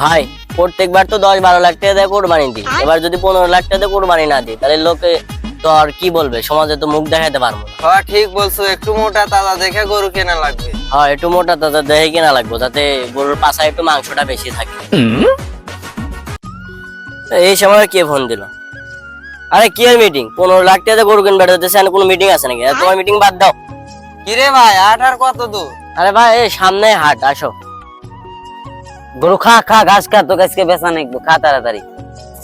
ভাই প্রত্যেকবার তো দশ বারো লাখ টাকা দিয়ে কোরবানি দিই। এবার যদি পনেরো লাখ টাকা দিয়ে কোরবানি না দিই তাহলে লোকে তো আর কি বলবে? সমাজে তো মুখ দেখাতে পারব না। হ্যাঁ ঠিক বলছো একটু মোটা তাজা দেখে গরু কেনা লাগবে। হ্যাঁ একটু মোটা তাজা দেহে কিনা লাগবে যাতে গরুর পাশায় একটু মাংসটা বেশি থাকে। এই সময় কে ফোন দিল? আরে কি মিটিং পনেরো লাখ টাকা গরু কিনবে হতেছে কোনো মিটিং আছে নাকি? তোমার মিটিং বাদ দাও। কিরে ভাই আট আর কত দূর? আরে ভাই সামনে হাট আসো। গরু খা খা ঘাস খা তো গাছকে বেচা নাই খা তাড়াতাড়ি।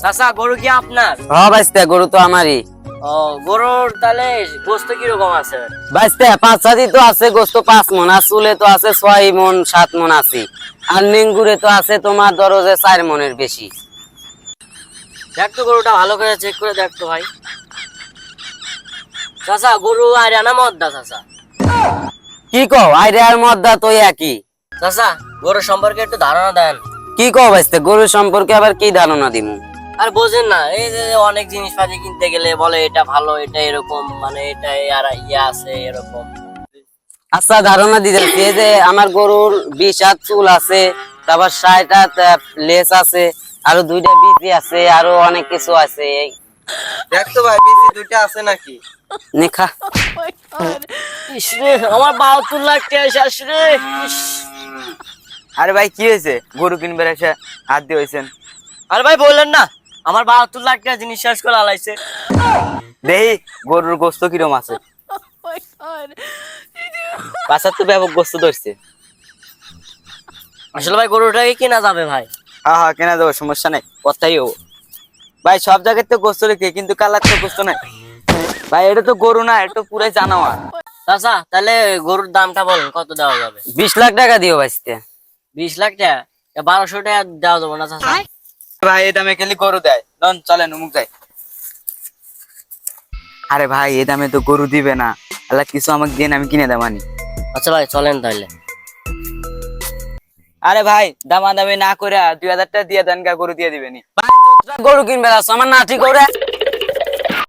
চাচা গরু কি আপনার? হ বাইস্তে গরু তো আমারই। ও গরুর তাহলে গোস্ত কীরকম আছে? বাইস্তে পাঁচ তো আছে গোস্ত পাঁচ মন আর চুলে তো আছে ছয় মন সাত মন আছে। আর নিঙ্গুরে তো আছে তোমার চার মনের বেশি। দেখ তো গরুটা ভালো করে চেক করে দেখ তো ভাই। চাচা গরু আরিয়ানা মদ্দা চাচা? কি কও আইরে আর মদ্দা তো একই। চাচা গরু সম্পর্কে একটু ধারণা দেন। কি কও বাইস্তে গরু সম্পর্কে আবার কি ধারণা দিমু? আর বোঝেন না এই যে অনেক জিনিসপাতি কিনতে গেলে বলে এটা ভালো এটা এরকম মানে এটা আর ইয়ে আছে এরকম। আচ্ছা ধারণা দিতেছি এই যে আমার গরুর বিশ হাত চুল আছে তারপর ষাট হাত লেস আছে আরও দুইটা বিজি আছে আরও অনেক কিছু আছে। এই দেখ তো ভাই বিসি দুইটা আছে নাকি? নেখা। ইস আমার বাহাত্তর লাখ টাকা শেষ রে। আরে ভাই কি হয়েছে? গরু কিনবে এসে হাত দিয়ে হয়েছেন। আরে ভাই বললেন না আমার বাহাত্তর লাখ টাকা জিনিস শেষ করে আলাইছে দেহি গরুর গোস্ত কিরম আছে? বাসার তো ব্যাপক গোস্ত ধরছে। আসলে ভাই গরুটাকে কেনা যাবে ভাই? হ্যাঁ হ্যাঁ কেনা দেবো সমস্যা নাই কথাই হব। ভাই সব জায়গায় তো গোস্ত রেখে কিন্তু কালার তো গোস্ত নাই? ভাই এটা তো গরু না এটা পুরাই জানোয়ার। চাচা তাহলে গরুর দামটা বলেন কত দেওয়া যাবে? বিশ লাখ টাকা দিও বাইসতে বিশ লাখ টাকা? বারোশো টাকা দেওয়া যাবে না চাচা। ভাই এই দামে খেলি গরু দেয়। নন চলেন অমুক যাই। আরে ভাই এই দামে তো গরু দিবে না। আল্লাহ কিছু আমাকে দিন আমি কিনে দেবানি আচ্ছা ভাই চলেন তাহলে। আরে ভাই দামা দামি না করে দুই হাজার টাকা দিয়ে দেন গরু দিয়ে দিবেনি। গরু কিনবে আমার নাতি করে